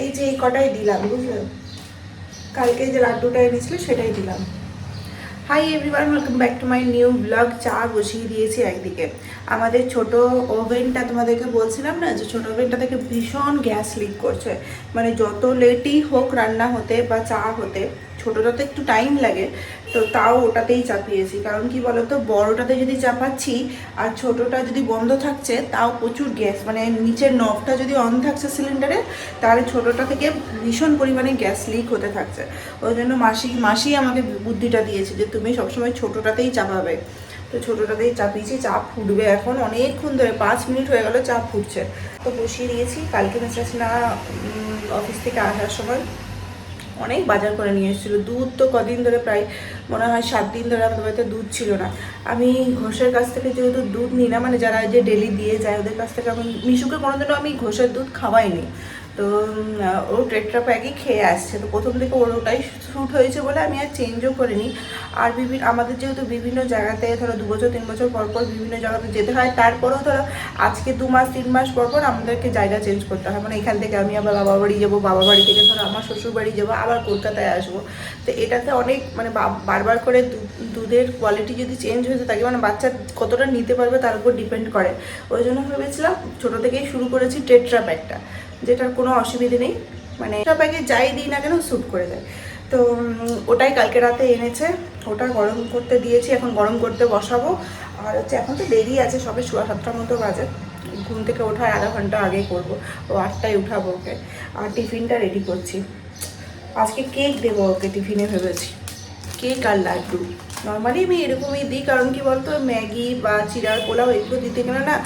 এই যে এই কটাই দিলাম, বুঝলে? কালকে যে লাড্ডুটা এনেছিল সেটাই দিলাম। Hi everyone welcome back to my new blog চা বসিয়ে দিয়েছি একদিকে। আমাদের ছোট ওভেনটা তোমাদেরকে বলছিলাম না, যে ছোটো ওভেনটা থেকে ভীষণ গ্যাস লিক করছে। মানে যত লেটই হোক রান্না হতে বা চা হতে, ছোটোটাতে একটু টাইম লাগে। তো তাও ওটাতেই চাপিয়েছি। কারণ কি বলতো, বড়টাতে যদি চাপাচ্ছি আর ছোটোটা যদি বন্ধ থাকছে, তাও প্রচুর গ্যাস। মানে নিচের নবটা যদি অন থাকছে সিলিন্ডারে তাহলে ছোটোটা থেকে ভীষণ পরিমাণে গ্যাস লিক হতে থাকছে। ওই জন্য মাসি মাসি আমাকে বুদ্ধিটা দিয়েছে যে তুমি সবসময় ছোটোটাতেই চাপাবে। তো ছোটোটাতেই চাপিয়েছি, চা ফুটবে এখন অনেকক্ষণ ধরে, পাঁচ মিনিট হয়ে গেল চা ফুটছে। তো বসিয়ে দিয়েছি, কালকে মেসেজ না অফিস থেকে আসার সময়। অনেক বাজার করে নিয়ে এসেছিল। দুধ তো কদিন ধরে প্রায় মনে হয় সাত দিন ধরে আমাদের বাড়িতে দুধ ছিল না। আমি ঘোষের কাছ থেকে যেহেতু দুধ নিই না মানে যারা যে ডেলি দিয়ে যায়, ওদের কাছ থেকে আমি মিশুকে কোনোদিনও আমি ঘোষের দুধ খাওয়াইনি। তো ও ট্রেট্রা প্যাকই খেয়ে আসছে। তো প্রথম থেকে ওর ওটাই শ্যুট হয়েছে বলে আমি আর চেঞ্জও করিনি। আর বিভিন্ন আমাদের যেহেতু বিভিন্ন জায়গাতে ধরো দু বছর, তিন বছর পর পর বিভিন্ন জায়গাতে যেতে হয়। তারপরেও ধরো আজকে দু মাস, তিন মাস পর পর আমাদেরকে জায়গা চেঞ্জ করতে হয়। মানে এখান থেকে আমি আবার বাবা বাড়ি যাব বাবা বাড়ি থেকে ধরো আমার শ্বশুর বাড়ি যাব, আবার কলকাতায় আসব। তো এটাতে অনেক মানে বারবার করে দুধের কোয়ালিটি যদি চেঞ্জ হয়েছে থাকে মানে বাচ্চা কতটা নিতে পারবে তার উপর ডিপেন্ড করে। ওই জন্য ভেবেছিলাম ছোটো থেকেই শুরু করেছি টেট্রা প্যাকটা। যেটার কোনো অসুবিধে নেই। মানে টেট্রা প্যাকে যাই দিই না কেন, স্যুট করে দেয়। তো ওটাই কালকে রাতে এনেছে। ওটা গরম করতে দিয়েছি, এখন গরম করতে বসাবো। আর হচ্ছে এখন তো দেরি আছে, সবে সোয়া সাতটার মতো বাজে। ঘুম থেকে ওঠার আধা ঘণ্টা আগে করব। ও আটটায় উঠাবো ওকে। আর টিফিনটা রেডি করছি। আজকে কেক দেবো ওকে টিফিনে ভেবেছি। কেক আর লাড্ডু। নর্মালি আমি এরকমই দিই, কারণ কি বলতো, ম্যাগি বা চিরার পোলাও এগুলো দিতে গেলে না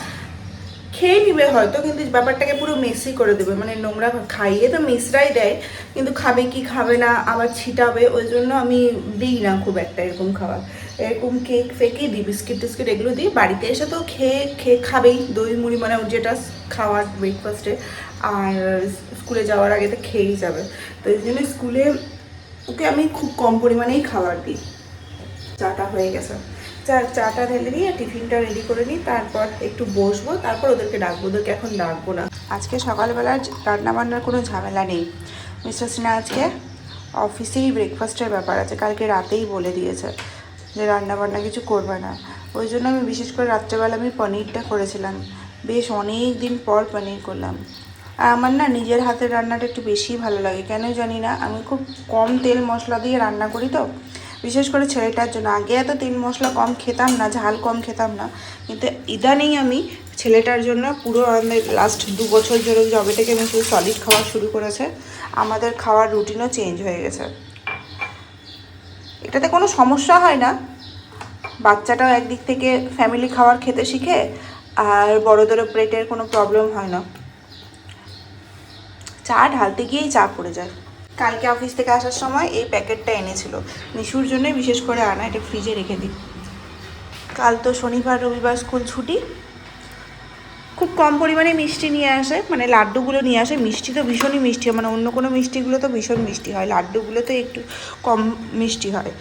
খেয়ে নিবে হয়তো, কিন্তু ব্যাপারটাকে পুরো মেসি করে দেবে। মানে নোংরা খাইয়ে তো মিসরাই দেয়, কিন্তু খাবে কি খাবে না, আবার ছিটাবে, ওই জন্য আমি দিই না খুব একটা এরকম খাবার। এরকম কেক ফেকেই দিই বিস্কিট টিস্কিট এগুলো দিই। বাড়িতে এসে তো খেয়ে খেয়ে খাবেই। দই, মুড়ি মানে যেটা খাওয়ার ব্রেকফাস্টে আর স্কুলে যাওয়ার আগে তো খেয়েই যাবে। তো এই জন্য স্কুলে ওকে আমি খুব কম পরিমাণেই খাবার দিই। চাটা হয়ে গেছে। চা চাটা ঢেলে নিয়ে টিফিনটা রেডি করে নিই, তারপর একটু বসবো, তারপর ওদেরকে ডাকবো, ওদেরকে এখন ডাকবো না। আজকে সকালবেলা রান্না বান্নার কোনো ঝামেলা নেই। মিস্টার সিনহা আজকে অফিসেই ব্রেকফাস্টের ব্যাপার আছে, কালকে রাতেই বলে দিয়েছে যে রান্না বান্না কিছু করবে না। ওই জন্য আমি বিশেষ করে রাত্রেবেলা আমি পনিরটা করেছিলাম। বেশ অনেক দিন পর পনির করলাম। আর আমার না নিজের হাতের রান্নাটা একটু বেশি ভালো লাগে। কেন জানি না, আমি খুব কম তেল মশলা দিয়ে রান্না করি তো বিশেষ করে ছেলেটার জন্য। আগে এত তেল মশলা কম খেতাম না, ঝাল কম খেতাম না। কিন্তু ইদানিং আমি ছেলেটার জন্য পুরো আমাদের লাস্ট দু বছর ধরে জবে থেকে আমি শুধু সলিড খাওয়া শুরু করেছে। আমাদের খাওয়ার রুটিনও চেঞ্জ হয়ে গেছে। এটাতে কোনো সমস্যা হয় না। বাচ্চাটাও একদিক থেকে ফ্যামিলি খাওয়ার খেতে শিখে, আর বড়োদেরও পেটের কোনো প্রবলেম হয় না। চা ঢালতে গিয়েই চা পড়ে যায়। কালকে অফিস থেকে আসার সময় এই প্যাকেটটা এনেছিল। মিশুর জন্যই বিশেষ করে আনা, এটা ফ্রিজে রেখে দিই। কাল তো শনিবার, রবিবার স্কুল ছুটি। খুব কম পরিমাণে মিষ্টি নিয়ে আসে মানে লাড্ডুগুলো নিয়ে আসে। মিষ্টি তো ভীষণই মিষ্টি হয় মানে অন্য কোনো মিষ্টিগুলো তো ভীষণ মিষ্টি হয়। লাড্ডুগুলো তো একটু কম মিষ্টি হয়।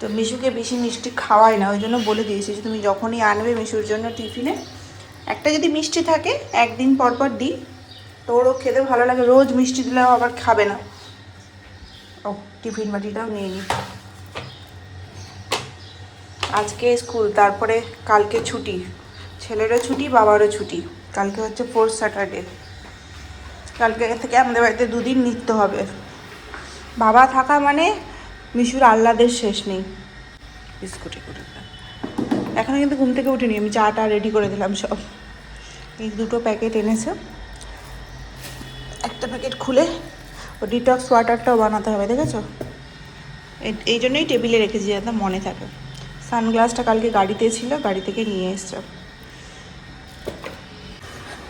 তো মিশুকে বেশি মিষ্টি খাওয়াই না, ওই জন্য বলে দিয়েছি যে তুমি যখনই আনবে মিশুর জন্য টিফিনে, একটা যদি মিষ্টি থাকে, একদিন পর পর দিই, তো ওরও খেতে ভালো লাগে। রোজ মিষ্টি দিলেও আবার খাবে না। ও টিফিন বাটিটাও নিয়ে নিই আজকে স্কুল, তারপরে কালকে ছুটি। ছেলেরও ছুটি, বাবারও ছুটি। কালকে হচ্ছে ফোর্থ স্যাটারডে কালকে থেকে আমাদের বাড়িতে দুদিন নিত্য হবে। বাবা থাকা মানে মিশুর আহ্লাদের শেষ নেই। বিস্কুটে করে দিলাম। এখনও কিন্তু ঘুম থেকে উঠিনি, আমি চাটা রেডি করে দিলাম সব। এই দুটো প্যাকেট এনেছে। একটা প্যাকেট খুলে ও ডিটক্স ওয়াটারটাও বানাতে হবে, দেখেছ? এই- জন্যই টেবিলে রেখেছি যাতে মনে থাকে। সানগ্লাসটা কালকে গাড়িতে ছিল, গাড়ি থেকে নিয়ে এসছে।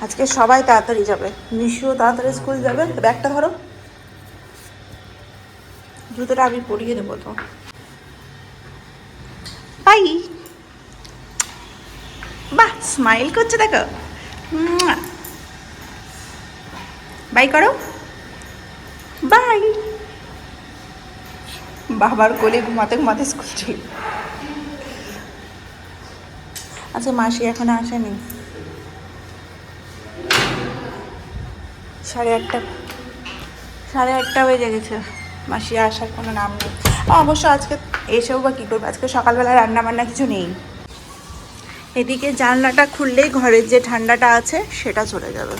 আজকে সবাই তাড়াতাড়ি যাবে। মিশুও তাড়াতাড়ি স্কুল যাবে। ব্যাগটা ধরো। জুতোটা আমি পরিয়ে দেবো তো। বাই। বাহ স্মাইল করছে দেখো। বাই করো। বাই বাবার কোলে ঘুমাতে ঘুমাতে স্কুল চলে। আচ্ছা মাসি এখন আসেনি। সাড়ে আটটা সাড়ে আটটা বেজে গেছে। মাসি আসার কোনো নাম নেই। অবশ্য আজকে এসেও বা কী করব? আজকে সকালবেলা রান্না বান্না কিছু নেই। এদিকে জানলাটা খুললেই ঘরের যে ঠান্ডাটা আছে, সেটা চলে যাবে।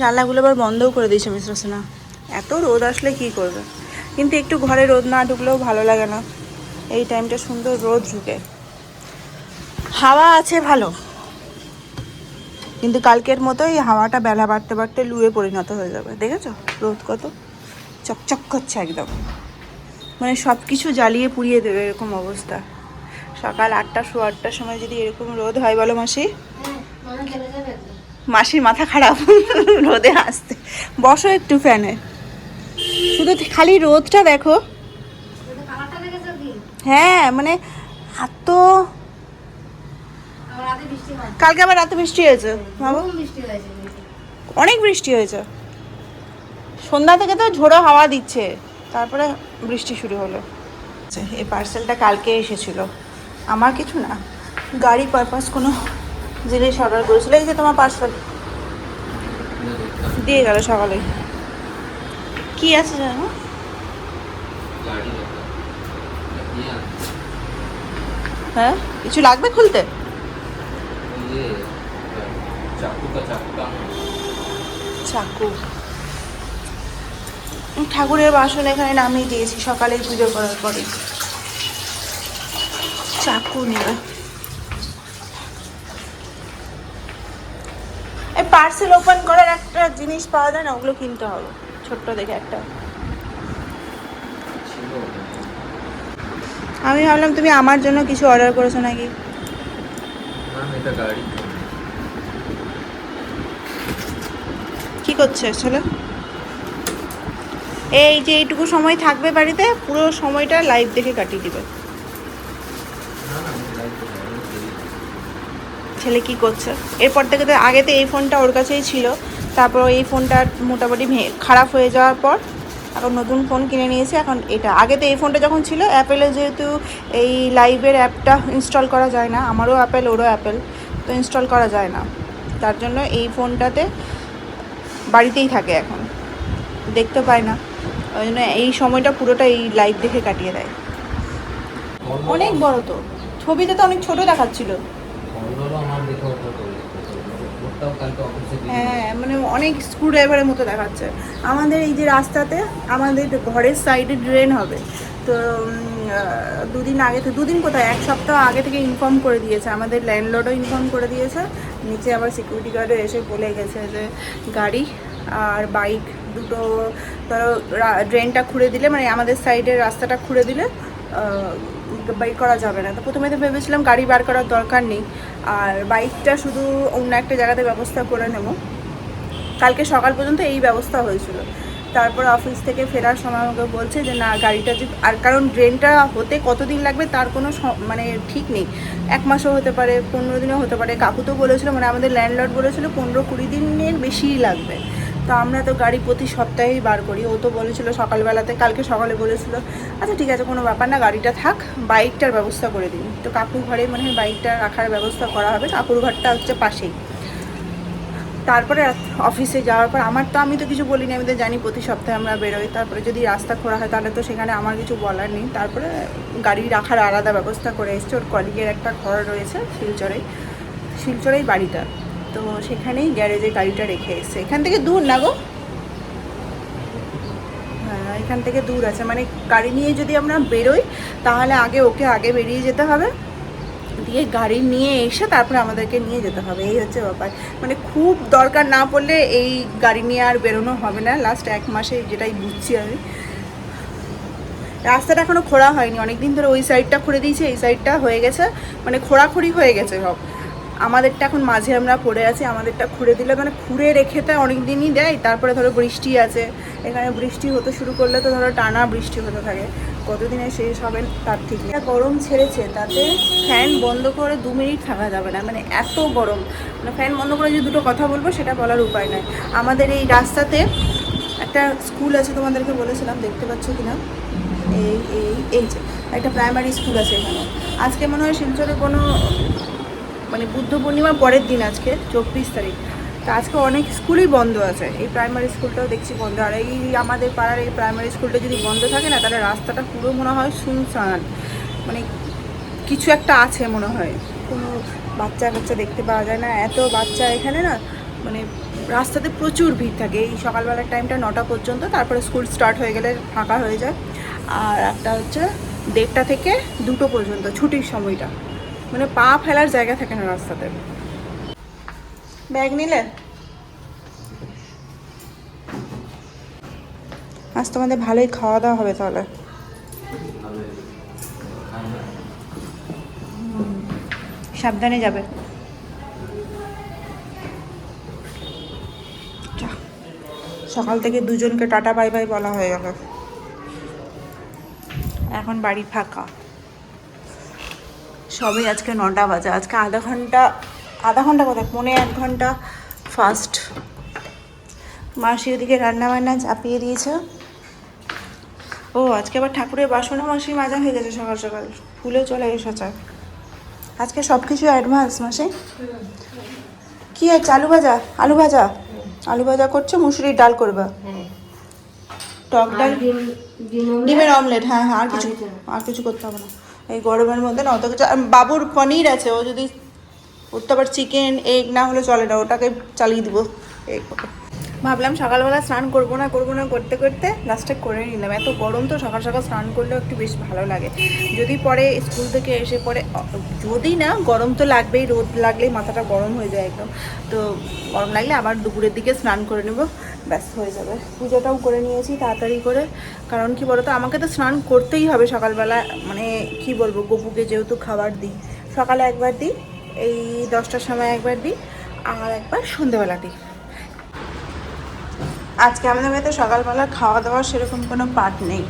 জানলাগুলো আবার বন্ধও করে দিয়েছে মিশ্র না এত রোদ আসলে কি করবে? কিন্তু একটু ঘরে রোদ না ঢুকলেও ভালো লাগে না। এই টাইমটা সুন্দর রোদ ঢুকে। হাওয়া আছে ভালো। কিন্তু কালকের মতো এই হাওয়াটা বেলা বাড়তে বাড়তে লুয়ে পরিণত হয়ে যাবে। দেখেছ? রোদ কত চকচক করছে একদম। মানে সব কিছু জ্বালিয়ে পুড়িয়ে দেবে এরকম অবস্থা। সকাল আটটা সোয়া আটটার সময় যদি এরকম রোদ হয় বলো মাসি? মাসির মাথা খারাপ। রোদে আসতে বসো একটু ফ্যানে শুধু খালি রোদটা দেখো। হ্যাঁ মানে এত কালকে আবার রাতে বৃষ্টি হয়েছে অনেক বৃষ্টি হয়েছে। সন্ধ্যা থেকে তো ঝোড়ো হাওয়া দিচ্ছে তারপরে বৃষ্টি শুরু হলো। আচ্ছা, এই পার্সেলটা কালকে এসেছিল। আমার কিছু না গাড়ি পারপাস কোনো জিনিস অর্ডার করেছিল এই যে তোমার পার্সেল দিয়ে গেল সকালে কি আছে জানো? হ্যাঁ কিছু লাগবে খুলতে? চাকু। ঠাকুরের বাসন এখানে নামিয়ে দিয়েছি সকালে পুজো করার পরে। চাকু নেবে পার্সেল ওপেন করার একটা জিনিস পাওয়া যায় না, ওগুলো কিনতে হবে। ছোট্ট দেখে একটা। আমি ভাবলাম তুমি আমার জন্য কিছু অর্ডার করেছ নাকি? কি করছে ছেলে এই যে এইটুকু সময় থাকবে বাড়িতে পুরো সময়টা লাইভ দেখে কাটিয়ে দিবে। না না লাইক ছেলে কি করছে? এরপর থেকে তো আগে তো এই ফোনটা ওর কাছেই ছিল। তারপর এই ফোনটা মোটামুটি খারাপ হয়ে যাওয়ার পর এখন নতুন ফোন কিনে নিয়েছে। এখন এটা আগে তো এই ফোনটা যখন ছিল অ্যাপেলে যেহেতু এই লাইভের অ্যাপটা ইনস্টল করা যায় না আমারও অ্যাপেল ওরও অ্যাপেল তো ইনস্টল করা যায় না। তার জন্য এই ফোনটাতে বাড়িতেই থাকে এখন। দেখতে পায় না। ওই জন্য এই সময়টা পুরোটা এই লাইভ দেখে কাটিয়ে দেয়। অনেক বড় তো। ছবিতে তো অনেক ছোট দেখাচ্ছিল। হ্যাঁ মানে অনেক স্ক্রু ড্রাইভারের মতো দেখাচ্ছে। আমাদের এই যে রাস্তাতে আমাদের ঘরের সাইডে ড্রেন হবে। তো দুদিন আগে থেকে দুদিন কোথায়? এক সপ্তাহ আগে থেকে ইনফর্ম করে দিয়েছে। আমাদের ল্যান্ডলর্ডও ইনফর্ম করে দিয়েছে। নিচে আবার সিকিউরিটি গার্ডও এসে বলে গেছে যে গাড়ি আর বাইক দুটো ধরো ড্রেনটা খুঁড়ে দিলে মানে আমাদের সাইডের রাস্তাটা খুঁড়ে দিলে বাইক করা যাবে না। তো প্রথমে তো ভেবেছিলাম গাড়ি বার করার দরকার নেই। আর বাইকটা শুধু অন্য একটা জায়গাতে ব্যবস্থা করে নেব। কালকে সকাল পর্যন্ত এই ব্যবস্থা হয়েছিল। তারপর অফিস থেকে ফেরার সময় আমাকে বলছে যে, না, গাড়িটা যে আর কারণ ড্রেনটা হতে কতদিন লাগবে তার কোনো মানে ঠিক নেই। এক মাসও হতে পারে, পনেরো দিনও হতে পারে। কাকু তো বলেছিলো মানে আমাদের ল্যান্ডলর্ড বলেছিলো, পনেরো কুড়ি দিনের বেশিই লাগবে। তো আমরা তো গাড়ি প্রতি সপ্তাহেই বার করি। ও তো বলেছিল সকালবেলাতে, কালকে সকালে বলেছিল আচ্ছা ঠিক আছে, কোনো ব্যাপার না, গাড়িটা থাক, বাইকটার ব্যবস্থা করে দিন। তো কাকুর ঘরে মানে বাইকটা রাখার ব্যবস্থা করা হবে, কাকুর ঘরটা হচ্ছে পাশেই। তারপরে অফিসে যাওয়ার পর আমার তো, আমি তো কিছু বলিনি, আমি তো জানি প্রতি সপ্তাহে আমরা বেরোই। তারপরে যদি রাস্তা খোলা হয়, তাহলে তো সেখানে আমার কিছু বলার নেই। তারপরে গাড়ি রাখার আলাদা ব্যবস্থা করে এসছে। ওর কলিগের একটা ঘর রয়েছে শিলচরে শিলচরেই বাড়িটা। তো সেখানেই গ্যারেজে গাড়িটা রেখে এসছে। এখান থেকে দূর না গো? হ্যাঁ এখান থেকে দূর আছে। মানে গাড়ি নিয়ে যদি আমরা বেরোই, তাহলে আগে ওকে আগে বেরিয়ে যেতে হবে। দিয়ে গাড়ি নিয়ে এসে তারপরে আমাদেরকে নিয়ে যেতে হবে। এই হচ্ছে ব্যাপার। মানে খুব দরকার না পড়লে এই গাড়ি নিয়ে আর বেরোনো হবে না। লাস্ট এক মাসে যেটাই বুঝছি আমি। রাস্তাটা এখনও খোঁড়া হয়নি। অনেকদিন ধরে ওই সাইডটা খুঁড়ে দিয়েছে, এই সাইডটা হয়ে গেছে। মানে খোঁড়াখুড়ি হয়ে গেছে সব। আমাদেরটা এখন মাঝে আমরা পড়ে আছি, আমাদেরটা খুঁড়ে দিলে মানে খুঁড়ে রেখে তো অনেক দিনই দেয়, তারপরে ধরো বৃষ্টি আছে, এখানে বৃষ্টি হতে শুরু করলে তো ধরো টানা বৃষ্টি হতে থাকে, কতদিনে শেষ হবে তার ঠিক নেই। গরম ছেড়েছে, তাতে ফ্যান বন্ধ করে দু মিনিট থাকা যাবে না মানে এত গরম মানে ফ্যান বন্ধ করে যে দুটো কথা বলব সেটা বলার উপায় নয় আমাদের এই রাস্তাতে একটা স্কুল আছে তোমাদেরকে বলেছিলাম, দেখতে পাচ্ছ কিনা? এই এই এই যে, একটা প্রাইমারি স্কুল আছে এখানে। আজকে মনে হয় শিলচরে কোনো মানে বুদ্ধ পূর্ণিমার পরের দিন আজকে, চব্বিশ তারিখ। তো আজকে অনেক স্কুলই বন্ধ আছে। এই প্রাইমারি স্কুলটাও দেখছি বন্ধ। আর এই আমাদের পাড়ার এই প্রাইমারি স্কুলটা যদি বন্ধ থাকে না, তাহলে রাস্তাটা পুরো মনে হয় শুনশান। মানে কিছু একটা আছে মনে হয়। কোনো বাচ্চা কাচ্চা দেখতে পাওয়া যায় না। এত বাচ্চা এখানে না মানে রাস্তাতে প্রচুর ভিড় থাকে। এই সকালবেলার টাইমটা নটা পর্যন্ত, তারপরে স্কুল স্টার্ট হয়ে গেলে ফাঁকা হয়ে যায়। আর একটা হচ্ছে দেড়টা থেকে দুটো পর্যন্ত, ছুটির সময়টা। মানে পা ফেলার জায়গা থাকে না রাস্তাতে। ব্যাগ নিলে? আজ তোমাদের ভালোই খাওয়া দাওয়া হবে তাহলে। সাবধানে যাবে। সকাল থেকে দুজনকে টাটা বাই বাই বলা হয়ে গেল। এখন বাড়ি ফাঁকা। সবে আজকে নটা বাজে। আজকে আধা ঘণ্টা আধা ঘণ্টা কোথায় পৌনে এক ঘণ্টা ফার্স্ট মাসি ওদিকে রান্না বান্না চাপিয়ে দিয়েছে। ও আজকে আবার ঠাকুরের বাসনও মাসি মাজা হয়ে গেছে সকাল সকাল। ফুলেও চলে এসেছে। আজকে সব কিছু অ্যাডভান্স মাসে। কি আছে আলু ভাজা? আলু ভাজা? আলু ভাজা করছে মুসুরির ডাল করবা। টক ডাল ডিমের অমলেট হ্যাঁ হ্যাঁ আর কিছু আর কিছু করতে হবে না। এই গরমের মধ্যে না, অত কিছু আর বাবুর পনির আছে, ও যদি ওর তো আবার চিকেন এগ না হলে চলে না, ওটাকে চালিয়ে দিব। এগ ভাবলাম সকালবেলা স্নান করব না করব না, করতে করতে লাস্টে করে নিলাম। এত গরম তো সকাল সকাল স্নান করলেও একটু বেশ ভালো লাগে। যদি পরে স্কুল থেকে এসে পরে যদি না, গরম তো লাগবেই, রোদ লাগলেই মাথাটা গরম হয়ে যায় একদম। তো গরম লাগলে আবার দুপুরের দিকে স্নান করে নেব। ব্যাস হয়ে যাবে। পুজোটাও করে নিয়েছি তাড়াতাড়ি করে। কারণ কি বলতো, আমাকে তো স্নান করতেই হবে সকালবেলা। মানে কি বলব, গপুকে যেহেতু খাবার দিই, সকালে একবার দিই, এই দশটার সময় একবার দিই, আর একবার সন্ধেবেলা দিই। আজকে আমাদের বাড়িতে সকালবেলা খাওয়া দাওয়ার সেরকম কোনো পাট নেই।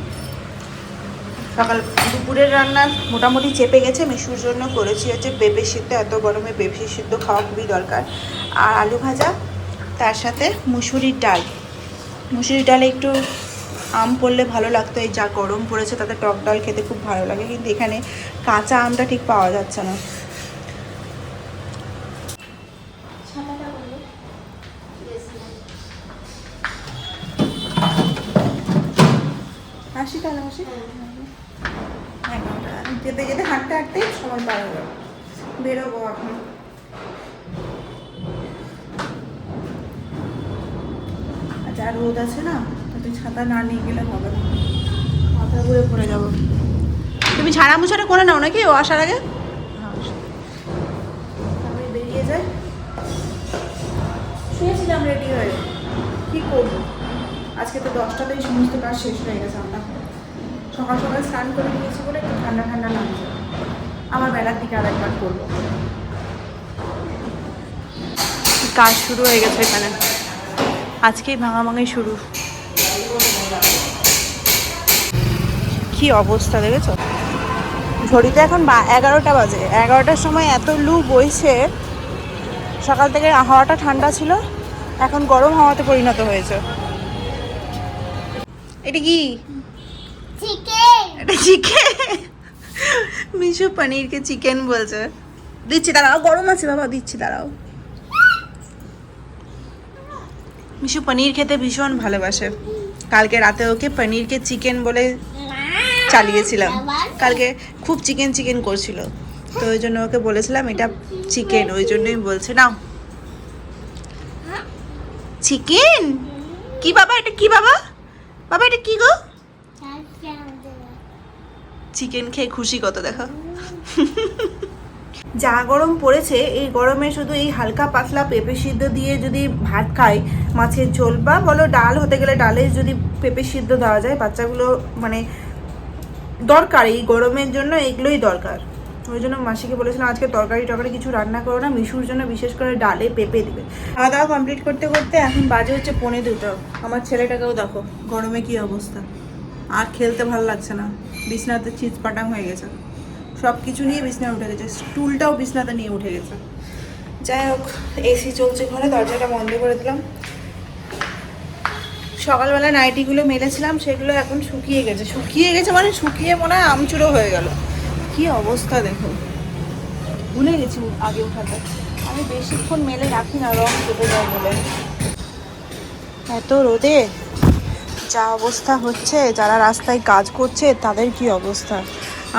সকাল, দুপুরের রান্না মোটামুটি চেপে গেছে। মিশুর জন্য করেছি হচ্ছে পেঁপে সিদ্ধ, এত গরমে পেঁপে সিদ্ধ খাওয়া খুবই দরকার। আর আলু ভাজা তার সাথে মুসুরির ডাল। মুসুরির ডালে একটু আম পড়লে ভালো লাগতো এই যা গরম পড়েছে তাতে টক ডাল খেতে খুব ভালো লাগে কিন্তু এখানে কাঁচা আমটা ঠিক পাওয়া যাচ্ছে না। তাহলে হাসি এগারোটা যেতে যেতে হাঁটতে হাঁটতে সময় পার হলো বেরোবো এখন। যা রোদ আছে না তাতে ছাতা না নিয়ে গেলে হবে না। মাথা ঘুরে পড়ে যাব। তুমি ঝাড়া মুছাটা করে নাও নাকি? ও আসার আগে? আমি বেরিয়ে যাই। শুয়েছিলাম রেডি হয়ে। কী করব? আজকে তো দশটাতেই সমস্ত কাজ শেষ হয়ে গেছে আমরা। সকাল সকাল স্নান করে নিয়েছি বলে একটু ঠান্ডা ঠান্ডা লাগছে। আমার বেলার দিকে আর একবার করব। কাজ শুরু হয়ে গেছে এখানে। আজকেই ভাঙাভাঙি শুরু। কি অবস্থা দেখেছ? ঘড়িতে এখন এগারোটা বাজে। এগারোটার সময় এত লু বইছে। সকাল থেকে হাওয়াটা ঠান্ডা ছিল এখন গরম হাওয়াতে পরিণত হয়েছে। এটা কি? চিকেন। এটা চিকেন? মিশু পনিরকে চিকেন বলছে। দিচ্ছি দাঁড়াও গরম আছে বাবা দিচ্ছি দাঁড়াও। মিশু পনির খেতে ভীষণ ভালোবাসে। কালকে রাতে ওকে পনিরকে চিকেন বলে চালিয়েছিলাম। কালকে খুব চিকেন চিকেন করছিল। তো ওই জন্য ওকে বলেছিলাম, এটা চিকেন ওই জন্যই বলছে, নাও। চিকেন কি বাবা, এটা কি বাবা? বাবা, এটা কি গো? চিকেন খেয়ে খুশি কত, দেখো। যা গরম পড়েছে, এই গরমে শুধু এই হালকা পাতলা পেঁপে সিদ্ধ দিয়ে যদি ভাত খাই, মাছের ঝোল বা বলো ডাল হতে গেলে ডালে যদি পেঁপে সিদ্ধ দেওয়া যায়, বাচ্চাগুলো মানে দরকার, এই গরমের জন্য এগুলোই দরকার। ওই জন্য মাসিকে বলেছিলাম, আজকে তরকারি টরকারি কিছু রান্না করো না, মিশুর জন্য বিশেষ করে ডালে পেঁপে দিবে। খাওয়া দাওয়া কমপ্লিট করতে করতে এখন বাজে হচ্ছে পনে দুটো। আমার ছেলেটাকেও দেখো, গরমে কি অবস্থা। আর খেলতে ভালো লাগছে না। বিছনাতে চিজ হয়ে গেছে। সব কিছু নিয়ে বিছনায় উঠে গেছে। স্টুলটাও বিছনাতে নিয়ে উঠে গেছে। যাই হোক এসি চলছে ঘরে, দরজাটা বন্ধ করে দিলাম। সকালবেলা নাইটিগুলো মেলেছিলাম, সেগুলো এখন শুকিয়ে গেছে। শুকিয়ে গেছে মানে শুকিয়ে মনে হয় আমচুরো হয়ে গেল। কি অবস্থা দেখো ভুলে গেছি আগে উঠাতে আমি বেশিক্ষণ মেলে রাখি না, রং কেটে যায় বলে। এত রোদে যা অবস্থা হচ্ছে, যারা রাস্তায় কাজ করছে, তাদের কি অবস্থা?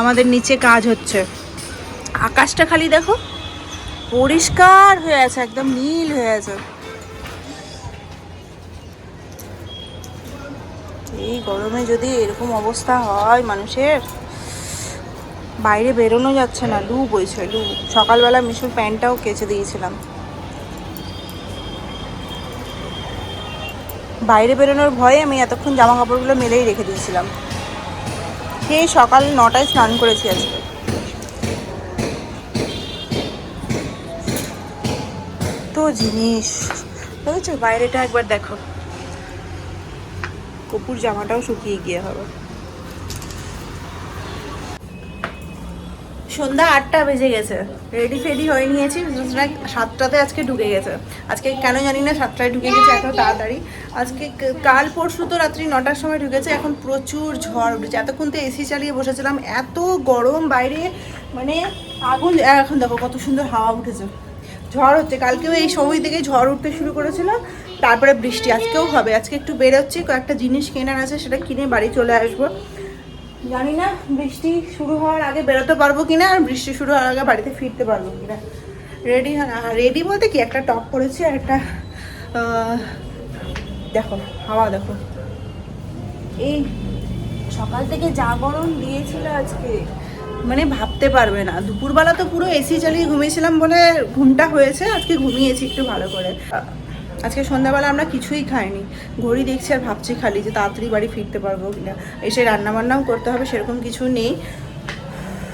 আমাদের নিচে কাজ হচ্ছে। আকাশটা খালি দেখো, পরিষ্কার হয়ে আছে, একদম নীল হয়ে আছে। এই গরমে যদি এরকম অবস্থা হয় মানুষের, বাইরে বেরোনো যাচ্ছে না, লু বইছে, লু। সকালবেলা মিশুর প্যান্টটাও কেচে দিয়েছিলাম। বাইরে বেরোনোর ভয়ে আমি এতক্ষণ জামা কাপড়গুলো মেলেই রেখে দিয়েছিলাম। সেই সকাল নটায় স্নান করেছি আজকে। তো জিনিস। বুঝেছ বাইরেটা একবার দেখো। কপুর জামাটাও শুকিয়ে গিয়ে হবে। সন্ধ্যা আটটা বেজে গেছে। রেডি ফেডি হয়ে নিয়েছি। সাতটাতে আজকে ঢুকে গেছে। আজকে কেন জানি না, সাতটায় ঢুকে গেছে এত তাড়াতাড়ি। আজকে কাল পরশু তো রাত্রি নটার সময় ঢুকেছে। এখন প্রচুর ঝড় উঠেছে। এতক্ষণ তো এসি চালিয়ে বসেছিলাম। এত গরম বাইরে মানে আগুন এখন দেখো কত সুন্দর হাওয়া উঠেছে। ঝড় হচ্ছে। কালকেও এই সময় থেকে ঝড় উঠতে শুরু করেছিল। তারপরে বৃষ্টি। আজকেও হবে। আজকে একটু বেরোচ্ছি। কয়েকটা জিনিস কেনার আছে, সেটা কিনে বাড়ি চলে আসব। জানি না, বৃষ্টি শুরু হওয়ার আগে বেরোতে পারব কিনা আর বৃষ্টি শুরু হওয়ার আগে বাড়িতে ফিরতে পারব কিনা। রেডি রেডি বলতে কি, একটা টপ পরেছি আর একটা দেখো, হাওয়া দেখো। এই সকাল থেকে যা গরম দিয়েছিল আজকে মানে ভাবতে পারবে না। দুপুরবেলা তো পুরো এসি চালিয়ে ঘুমিয়েছিলাম বলে ঘুমটা হয়েছে, আজকে ঘুমিয়েছি একটু ভালো করে। আজকে সন্ধ্যাবেলা আমরা কিছুই খাইনি। ঘড়ি দেখছি আর ভাবছি খালি যে তাড়াতাড়ি বাড়ি ফিরতে পারব কিনা। এসে রান্নাবান্নাও করতে হবে, সেরকম কিছু নেই।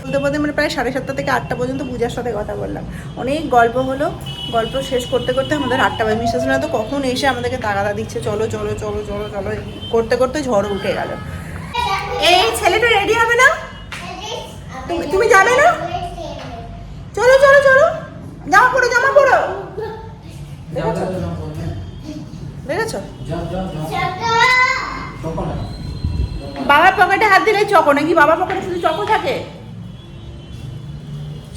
বলতে বলতে মানে প্রায় সাড়ে সাতটা থেকে আটটা পর্যন্ত পূজার সাথে কথা বললাম। অনেক গল্প হলো। গল্প শেষ করতে করতে আমাদের আটটা বাজে। বিশ্বাস না তো কখন এসে আমাদেরকে তাগাদা দিচ্ছে, চলো চলো চলো চলো চলো করতে করতে ঝড় উঠে গেল। এই ছেলেটা রেডি হবে না? তুমি যাবে না? চলো চলো চলো। জামা পড়ো জামা পড়ো। বাবার পকেটে হাত দিলে চকো নাকি? বাবার পকেটে শুধু চকো থাকে?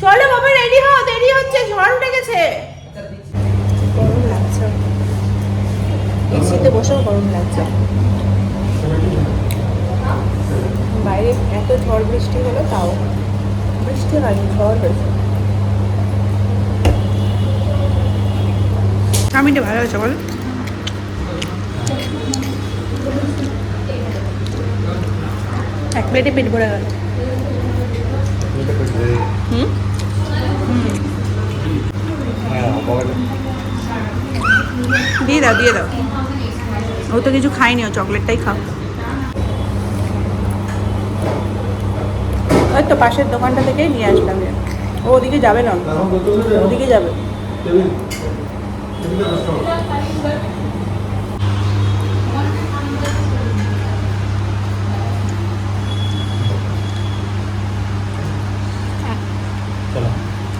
চলো বাবা রেডি হও দেরি হচ্ছে ঝড় উঠে গেছে। গরম লাগছে। এসিতে বসেও গরম লাগছে। বাইরে এত ঝড় বৃষ্টি হলো তাও। বৃষ্টি হয়নি ঝড় হয়েছে। চাউমিনটা ভালো হয়েছে বল। এক প্লেটে পেট ভরে গেল। হুম? দিয়ে দাও দিয়ে দাও। ও তো কিছু খায়নি, ও চকলেটটাই খাও। ওই তো পাশের দোকানটা থেকেই নিয়ে আসলাম ও ওদিকে যাবে না। ওদিকে যাবে।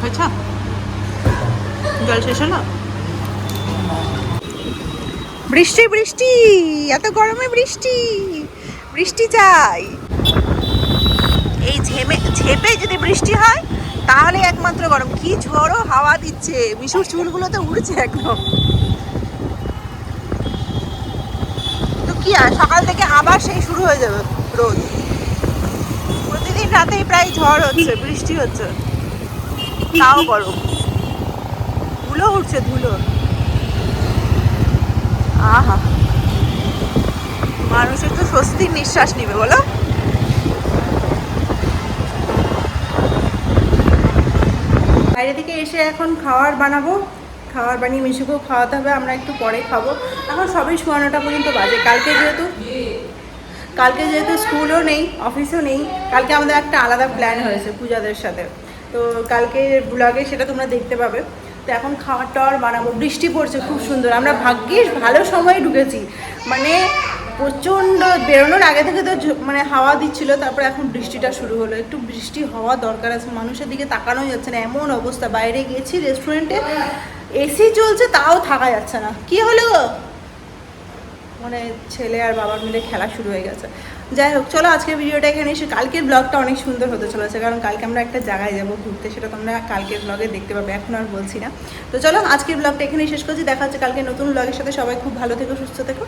হয়েছ? জল শেষ হলো? বৃষ্টি বৃষ্টি, এত গরমে বৃষ্টি বৃষ্টি চাই। এই ঝেমে, ঝেপে যদি বৃষ্টি হয়, তাহলে একমাত্র গরম। কি ঝড়ো হাওয়া দিচ্ছে, মিশুর চুলগুলো তো উড়ছে একদম। তো কি আর, সকাল থেকে আবার সেই শুরু হয়ে যাবে রোদ। প্রতিদিন রাতেই প্রায় ঝড় হচ্ছে, বৃষ্টি হচ্ছে। তাও গরম। ধুলো উঠছে, ধুলো। আহা। মানুষের তো স্বস্তির নিঃশ্বাস নিবে, বলো। বাইরে থেকে এসে এখন খাওয়ার বানাবো। খাবার বানিয়ে মিশুকেও খাওয়াতে হবে, আমরা একটু পরে খাব। এখন সবই সোয়া নটা পর্যন্ত বাজে। কালকে যেহেতু কালকে যেহেতু স্কুলও নেই, অফিসও নেই, কালকে আমাদের একটা আলাদা প্ল্যান হয়েছে পূজাদের সাথে। তো কালকে ব্লগে সেটা তোমরা দেখতে পাবে। তো এখন খাওয়ার টাওয়ার বানাবো। বৃষ্টি পড়ছে, খুব সুন্দর। আমরা ভাগ্যিস ভালো সময়ে ঢুকেছি। মানে প্রচণ্ড বেরোনোর আগে থেকে তো মানে হাওয়া দিচ্ছিল, তারপরে এখন বৃষ্টিটা শুরু হলো। একটু বৃষ্টি হওয়া দরকার আছে। মানুষের দিকে তাকানো যাচ্ছে না। এমন অবস্থা। বাইরে গেছি রেস্টুরেন্টে এসি চলছে, তাও থাকা যাচ্ছে না। কি হলো? মানে ছেলে আর বাবার মিলে খেলা শুরু হয়ে গেছে। যাই হোক, চলো আজকের ভিডিওটা এখানে এসে, কালকের ব্লগটা অনেক সুন্দর হতে চলেছে, কারণ কালকে আমরা একটা জায়গায় যাব ঘুরতে, সেটা তোমরা কালকের ব্লগে দেখতে পাবে, এখন আর বলছি না। তো চলো, আজকের ব্লগটা এখানেই শেষ করছি, দেখা হচ্ছে কালকে নতুন ব্লগের সাথে, সবাই খুব ভালো থেকো, সুস্থ থেকো।